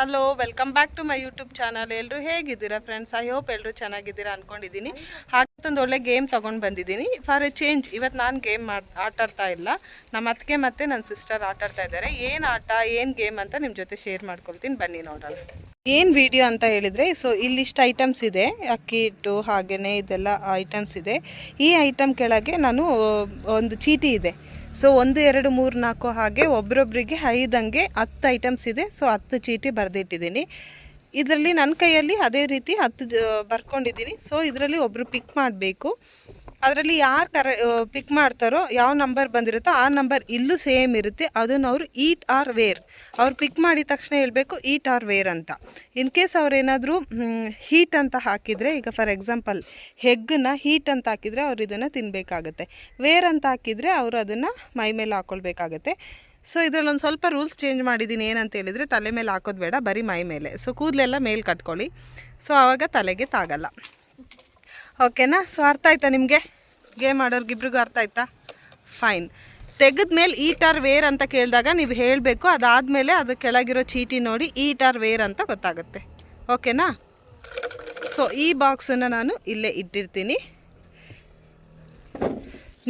Hello welcome back to my YouTube channel ಎಲ್ಲರೂ ಹೇಗಿದ್ದೀರಾ friends I hope ಎಲ್ಲರೂ ಚೆನ್ನಾಗಿದ್ದೀರಾ ಅಂದ್ಕೊಂಡಿದ್ದೀನಿ ಒಂದು ಒಳ್ಳೆ ಗೇಮ್ ತೊಗೊಂಡು ಬಂದಿದ್ದೀನಿ. ಫಾರ್ ಎ ಚೇಂಜ್ ಇವತ್ತು ನಾನು ಗೇಮ್ ಮಾಡಿ, ಆಟಾಡ್ತಾ ಇಲ್ಲ. ನಮ್ಮ ಅತ್ತಿಗೆ ಮತ್ತು ನನ್ನ ಸಿಸ್ಟರ್ ಆಟಾಡ್ತಾ ಇದ್ದಾರೆ. ಏನು ಆಟ, ಏನು ಗೇಮ್ ಅಂತ ನಿಮ್ಮ ಜೊತೆ ಶೇರ್ ಮಾಡ್ಕೊಳ್ತೀನಿ. ಬನ್ನಿ ನೋಡೋಣ. ಏನು ವಿಡಿಯೋ ಅಂತ ಹೇಳಿದರೆ ಸೊ ಇಲ್ಲಿಷ್ಟು ಐಟಮ್ಸ್ ಇದೆ. ಅಕ್ಕಿ ಹಿಟ್ಟು ಹಾಗೆಯೇ ಇದೆಲ್ಲ ಐಟಮ್ಸ್ ಇದೆ. ಈ ಐಟಮ್ ಕೆಳಗೆ ನಾನು ಒಂದು ಚೀಟಿ ಇದೆ. ಸೊ ಒಂದು, ಎರಡು, ಮೂರು, ನಾಲ್ಕು ಹಾಗೆ ಒಬ್ರೊಬ್ರಿಗೆ ಐದಂಗೆ ಹತ್ತು ಐಟಮ್ಸ್ ಇದೆ. ಸೊ ಹತ್ತು ಚೀಟಿ ಬರೆದಿಟ್ಟಿದ್ದೀನಿ. ಇದರಲ್ಲಿ ನನ್ನ ಕೈಯಲ್ಲಿ ಅದೇ ರೀತಿ ಹತ್ತು ಬರ್ಕೊಂಡಿದ್ದೀನಿ. ಸೊ ಇದರಲ್ಲಿ ಒಬ್ಬರು ಪಿಕ್ ಮಾಡಬೇಕು. ಅದರಲ್ಲಿ ಯಾರು ಕರ ಪಿಕ್ ಮಾಡ್ತಾರೋ ಯಾವ ನಂಬರ್ ಬಂದಿರುತ್ತೋ ಆ ನಂಬರ್ ಇಲ್ಲೂ ಸೇಮ್ ಇರುತ್ತೆ. ಅದನ್ನು ಅವರು ಈಟ್ ಆರ್ ವೇರ್ ಅವ್ರು ಪಿಕ್ ಮಾಡಿದ ತಕ್ಷಣ ಹೇಳಬೇಕು ಈಟ್ ಆರ್ ವೇರ್ ಅಂತ. ಇನ್ ಕೇಸ್ ಅವರೇನಾದರೂ ಹೀಟ್ ಅಂತ ಹಾಕಿದರೆ, ಈಗ ಫಾರ್ ಎಕ್ಸಾಂಪಲ್ ಹೆಗ್ಗನ್ನ ಹೀಟ್ ಅಂತ ಹಾಕಿದರೆ ಅವ್ರು ಇದನ್ನು ತಿನ್ನಬೇಕಾಗತ್ತೆ ವೇರ್ ಅಂತ ಹಾಕಿದರೆ ಅವರು ಅದನ್ನು ಮೈ ಮೇಲೆ ಹಾಕ್ಕೊಳ್ಬೇಕಾಗತ್ತೆ ಸೊ ಇದರಲ್ಲಿ ಒಂದು ಸ್ವಲ್ಪ ರೂಲ್ಸ್ ಚೇಂಜ್ ಮಾಡಿದ್ದೀನಿ ಏನಂತ ಹೇಳಿದರೆ ತಲೆ ಮೇಲೆ ಹಾಕೋದು ಬೇಡ, ಬರೀ ಮೈ ಮೇಲೆ. ಸೊ ಕೂದಲೆಲ್ಲ ಮೇಲೆ ಕಟ್ಕೊಳ್ಳಿ. ಸೊ ಆವಾಗ ತಲೆಗೆ ತಾಗಲ್ಲ. ಓಕೆನಾ? ಸೊ ಅರ್ಥ ಆಯ್ತಾ ನಿಮಗೆ? ಗೇಮ್ ಆಡೋರ್ಗಿಬ್ರಿಗೂ ಅರ್ಥ ಆಯ್ತಾ? ಫೈನ್ ತೆಗೆದ ಮೇಲೆ ಈಟ್ ಆರ್ ವೇರ್ ಅಂತ ಕೇಳಿದಾಗ ನೀವು ಹೇಳಬೇಕು, ಅದಾದಮೇಲೆ ಅದು ಕೆಳಗಿರೋ ಚೀಟಿ ನೋಡಿ ಈಟ್ ಆರ್ ವೇರ್ ಅಂತ ಗೊತ್ತಾಗುತ್ತೆ. ಓಕೆನಾ? ಸೊ ಈ ಬಾಕ್ಸನ್ನು ನಾನು ಇಲ್ಲೇ ಇಟ್ಟಿರ್ತೀನಿ.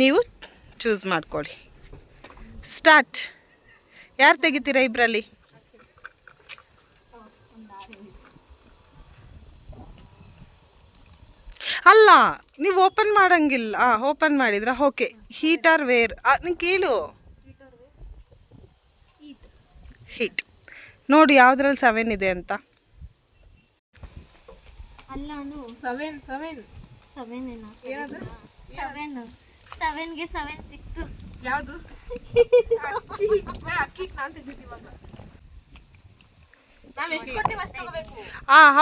ನೀವು ಚೂಸ್ ಮಾಡ್ಕೊಳ್ಳಿ. ಸ್ಟಾರ್ಟ್ ಯಾರು ತೆಗಿತೀರಾ ಇಬ್ಬರಲ್ಲಿ ಅಲ್ಲ ನೀವು ಓಪನ್ ಮಾಡಂಗಿಲ್ಲ ಹಾಂ ಓಪನ್ ಮಾಡಿದ್ರ ಓಕೆ ಹೀಟರ್ ವೇರ್ ನೀವು ಕೇಳು. ಹೀಟ್ ನೋಡಿ ಯಾವುದ್ರಲ್ಲಿ ಸೆವೆನ್ ಇದೆ ಅಂತ. ಅಲ್ಲಾನು. ಸೆವೆನ್ ಸೆವೆನ್ ಸೆವೆನ್ ಏನದು? ಸೆವೆನ್ ಸೆವೆನ್ಗೆ ಸೆವೆನ್ ಸಿಕ್ತು. ಯಾವುದು?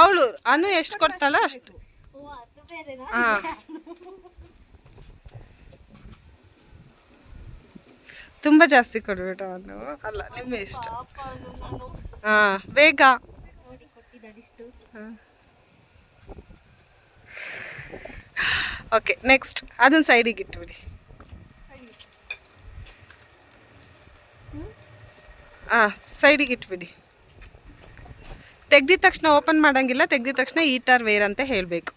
ಅವಳು ಅನು ಎಷ್ಟು ಕೊಡ್ತಾಳ ಅಷ್ಟು. ತುಂಬ ಜಾಸ್ತಿ ಕೊಡ್ಬೇಡ ಅವನು ಅಲ್ಲ ನಿಮ್ಮ ಇಷ್ಟ. ಹಾ ಬೇಗ. ಓಕೆ ನೆಕ್ಸ್ಟ್ ಅದನ್ನ ಸೈಡಿಗೆ ಇಟ್ಬಿಡಿ. ಹಾಂ ಸೈಡಿಗೆ ಇಟ್ಬಿಡಿ. ತೆಗ್ದಿದ ತಕ್ಷಣ ಓಪನ್ ಮಾಡಂಗಿಲ್ಲ ತೆಗ್ದಿದ ತಕ್ಷಣ ಹೀಟರ್ ವೇರ್ ಅಂತ ಹೇಳಬೇಕು.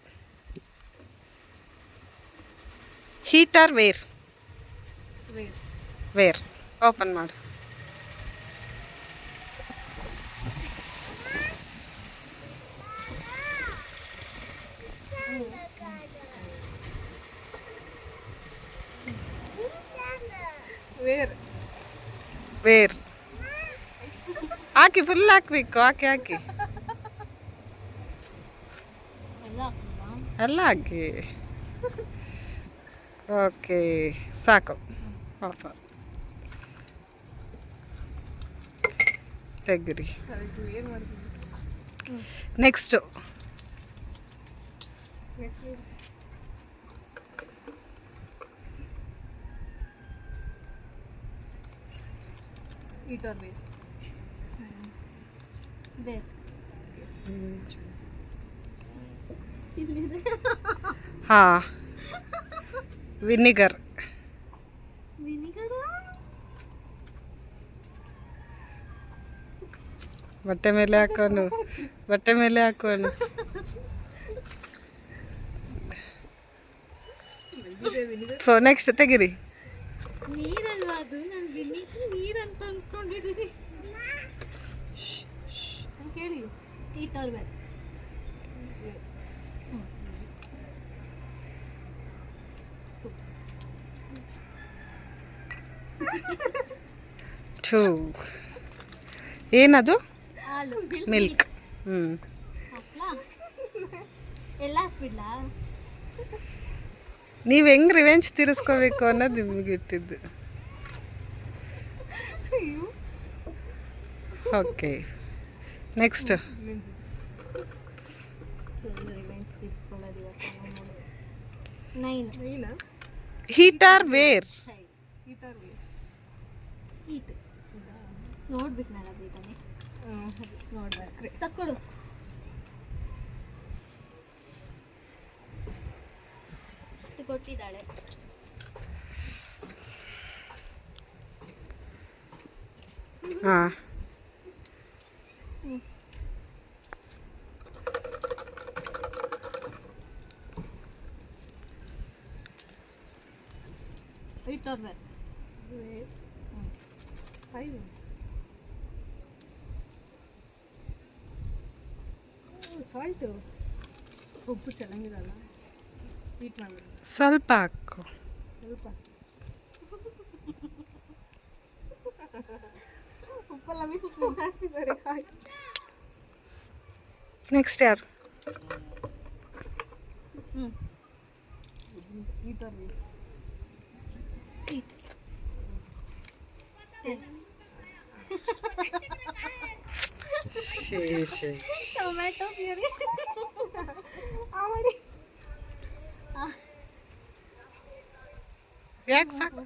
Eat or wear wear open ಮಾಡು ವೇರ್ ವೇರ್ ಹಾಕಿ ಫುಲ್ ಹಾಕ್ಬೇಕು ಹಾಕಿ ಹಾಕಿ ಎಲ್ಲ ಹಾಕಲ್ವಾ ಎಲ್ಲ ಹಾಕಿ ಓಕೆ ಸಾಕು ಪಾಪ ತೆಗ್ರಿ ವೇರ್ ಮಾಡ್ತೀನಿ next next eat or wear ಬೇರೆ ಹಾಂ ವಿನಿಗರ್. ವಿನಿಗರ? ಬಟ್ಟೆ ಮೇಲೆ ಹಾಕೋನು ಬಟ್ಟೆ ಮೇಲೆ ಹಾಕೋನು. ಸೊ ನೆಕ್ಸ್ಟ್ ತೆಗಿರಿ. ನೀರಲ್ವಾ ಅದು? ನಾನು ವಿನಿಗರ್ ನೀರಂತ ಈಟರ್ ಏನದು? ಹಾಲು ಮಿಲ್ಕ್ ಹ್ಞೂ ಹಾಕ್ಲಾ ಎಲ್ಲ ಹಾಕ್ಬಿಡ್ಲಾ? ನೀವು ಹೆಂಗ್ ರಿವೆಂಜ್ ತೀರಿಸ್ಕೋಬೇಕು ಅನ್ನೋದು ನಿಮಗೆ ಇಟ್ಟಿದ್ದು. ಓಕೆ ನೆಕ್ಸ್ಟ್ ನೈನ್ ಇಲ್ಲ ಹೀಟರ್ ವೇರ್ ಇದು ನೋಡ್ಬಿಟ್ಟು ನಾನು ಬೇಗನೆ ನೋಡ್ಬೇಕ್ರಿ ತಕ್ಕೊಡು. ಇಷ್ಟು ಕೊಟ್ಟಿದ್ದಾಳೆ. ಹಾಂ. ಹ್ಞೂ ಇಟ್ಟು ಫೈವ್ ಸಾಲ್ಟು ಸೊಪ್ಪು ಚೆನ್ನಾಗಿರಲ್ಲ. ಹೀಟ್ ಮಾಡಬೇಕು ಸ್ವಲ್ಪ ಹಾಕು. ಸ್ವಲ್ಪ. ಉಪ್ಪೆಲ್ಲ ಮಾಡ್ತಿದ್ದಾರೆ. ನೆಕ್ಸ್ಟ್ ಯಾರು? ಹ್ಞೂ ಈ ಥರ ಹೀಟ್ ಟೊಮ್ಯಾಟೊ ಪ್ಯೂರಿ ಮಾಡಿ. ಯಾಕೆ ಸಾಕು?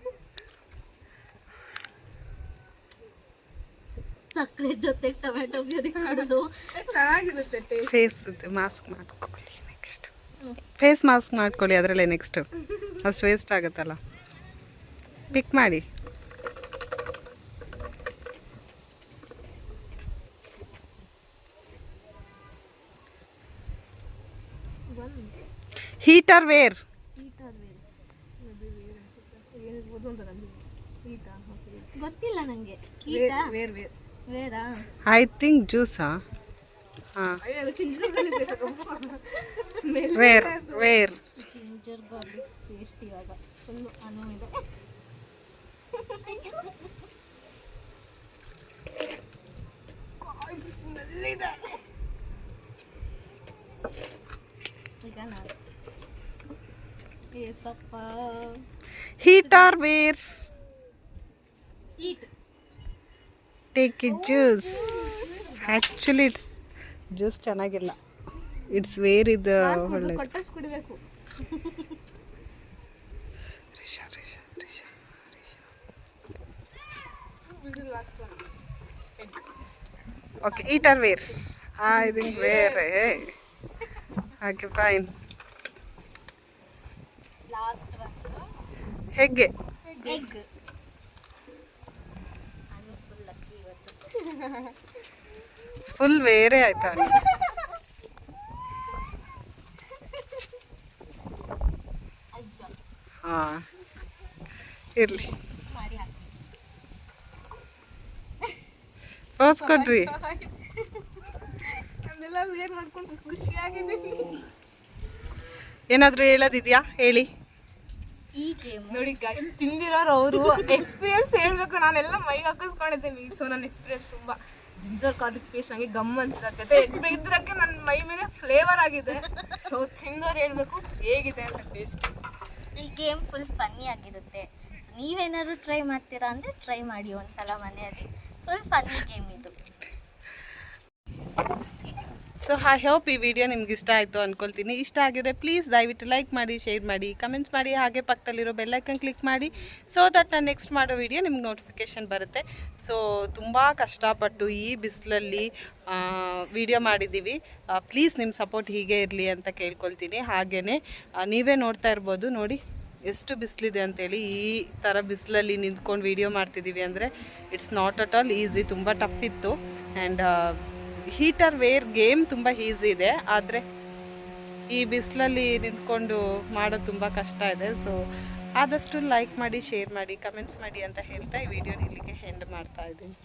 ಸಕ್ಕರೆ ಜೊತೆ ಟೊಮ್ಯಾಟೊ ಪ್ಯೂರಿ ಮಾಡೋದು. ಚೆನ್ನಾಗಿರುತ್ತೆ ಟೇಸ್ಟ್ ಫೇಸ್ ಮಾಸ್ಕ್ ಮಾಡ್ಕೊಳ್ಳಿ ನೆಕ್ಸ್ಟ್ ಫೇಸ್ ಮಾಸ್ಕ್ ಮಾಡ್ಕೊಳ್ಳಿ ಅದರಲ್ಲೇ ನೆಕ್ಸ್ಟು ಅಷ್ಟು ವೇಸ್ಟ್ ಆಗುತ್ತಲ್ಲ. ಪಿಕ್ ಮಾಡಿ. ಹೀಟರ್ ವೇರ್ ಹೀಟರ್ ವೇರ್ ಏನಿರ್ಬೋದು ಅಂತ ನನಗೆ ಹೀಟಾ ಗೊತ್ತಿಲ್ಲ ನನಗೆ ಹೀಟಾ ವೇರ್ ವೇರ್ ವೇರಾ ಐ ಥಿಂಕ್ ಜ್ಯೂಸಾ ಹಾಂ. Wear wear ginger garlic paste ಇವಾಗ. ಫುಲ್ಲು ಅನು ಇದೆ. ಈಗ ನಾವು Yesappa eat or wear eat take it juice actually it's juice ಚೆನ್ನಾಗಿಲ್ಲ. ಇಟ್ಸ್ ವೇರ್ ಇದು ಒಳ್ಳೆಯದು ಕೊಟ್ಟಷ್ಟು ಕುಡಿಬೇಕು. Okay eat or wear I think wear okay fine last ಹೇಗೆ ಎಗ್ ಅನು ಫುಲ್ ಲಕ್ಕಿ ಇವತ್ತು. ಫುಲ್ ಬೇರೆ ಆಯ್ತಾ? ಹಾ. ಇರಲಿ. ಫಸ್ಟ್ ಕೊಡ್ರಿ. ಏನಾದರೂ ಹೇಳೋದಿದೆಯಾ? ಹೇಳಿ. ಈ ಗೇಮ್ ನೋಡಿ ಗೈಸ್ ತಿಂದಿರೋರು ಅವರು ಎಕ್ಸ್ಪೀರಿಯನ್ಸ್ ಹೇಳ್ಬೇಕು. ನಾನೆಲ್ಲ ಮೈಗೆ ಹಾಕಿಸ್ಕೊಂಡಿದ್ದೀನಿ. ಸೊ ನನ್ನ ಎಕ್ಸ್ಪೀರಿಯನ್ಸ್ ತುಂಬ ಜಿಂಜರ್ ಕಾರ್ಲಿಕ್ ಪೇಸ್ಟ್ ನನಗೆ ಗಮ್ ಅನ್ಸಿದೆ ಜೊತೆ ಇದ್ರಕ್ಕೆ ನನ್ನ ಮೈ ಮೇಲೆ ಫ್ಲೇವರ್ ಆಗಿದೆ. ಸೊ ತಿಂದವ್ರು ಹೇಳ್ಬೇಕು ಹೇಗಿದೆ ಅಂತ ಟೇಸ್ಟ್ ಈ ಗೇಮ್ ಫುಲ್ ಫನ್ನಿ ಆಗಿರುತ್ತೆ. ನೀವೇನಾದ್ರು ಟ್ರೈ ಮಾಡ್ತೀರಾ ಅಂದರೆ ಟ್ರೈ ಮಾಡಿ ಒಂದ್ಸಲ ಮನೆಯಲ್ಲಿ. ಫುಲ್ ಫನ್ನಿ ಗೇಮ್ ಇದು. ಸೊ ಐ ಹೋಪ್ ಈ ವಿಡಿಯೋ ನಿಮ್ಗೆ ಇಷ್ಟ ಆಯಿತು ಅನ್ಕೊಳ್ತೀನಿ. ಇಷ್ಟ ಆಗಿದ್ರೆ ಪ್ಲೀಸ್ ದಯವಿಟ್ಟು ಲೈಕ್ ಮಾಡಿ ಶೇರ್ ಮಾಡಿ ಕಮೆಂಟ್ಸ್ ಮಾಡಿ. ಹಾಗೆ ಪಕ್ಕದಲ್ಲಿರೋ ಬೆಲ್ಲೈಕನ್ ಕ್ಲಿಕ್ ಮಾಡಿ. ಸೊ ದಟ್ ನಾನು ನೆಕ್ಸ್ಟ್ ಮಾಡೋ ವಿಡಿಯೋ ನಿಮ್ಗೆ ನೋಟಿಫಿಕೇಶನ್ ಬರುತ್ತೆ. ಸೊ ತುಂಬ ಕಷ್ಟಪಟ್ಟು ಈ ಬಿಸಿಲಲ್ಲಿ ವಿಡಿಯೋ ಮಾಡಿದ್ದೀವಿ. ಪ್ಲೀಸ್ ನಿಮ್ಮ ಸಪೋರ್ಟ್ ಹೀಗೆ ಇರಲಿ ಅಂತ ಕೇಳ್ಕೊಳ್ತೀನಿ. ಹಾಗೆಯೇ ನೀವೇ ನೋಡ್ತಾ ಇರ್ಬೋದು. ನೋಡಿ, ಎಷ್ಟು ಬಿಸಿಲಿದೆ ಅಂತೇಳಿ ಈ ಥರ ಬಿಸಿಲಲ್ಲಿ ನಿಂತ್ಕೊಂಡು ವಿಡಿಯೋ ಮಾಡ್ತಿದ್ದೀವಿ ಅಂದರೆ it's not at all easy ತುಂಬ ಟಫ್ ಇತ್ತು. ಆ್ಯಂಡ್ ಹೀಟರ್ ವೇರ್ ಗೇಮ್ ತುಂಬ ಈಸಿ ಇದೆ, ಆದರೆ ಈ ಬಿಸಿಲಲ್ಲಿ ನಿಂತ್ಕೊಂಡು ಮಾಡೋದು ತುಂಬ ಕಷ್ಟ ಇದೆ. ಸೊ ಆದಷ್ಟು ಲೈಕ್ ಮಾಡಿ ಶೇರ್ ಮಾಡಿ ಕಮೆಂಟ್ಸ್ ಮಾಡಿ ಅಂತ ಹೇಳ್ತಾ ಈ ವಿಡಿಯೋನ ಇಲ್ಲಿಗೆ ಹೆಂಡ್ ಮಾಡ್ತಾ ಇದ್ದೀನಿ.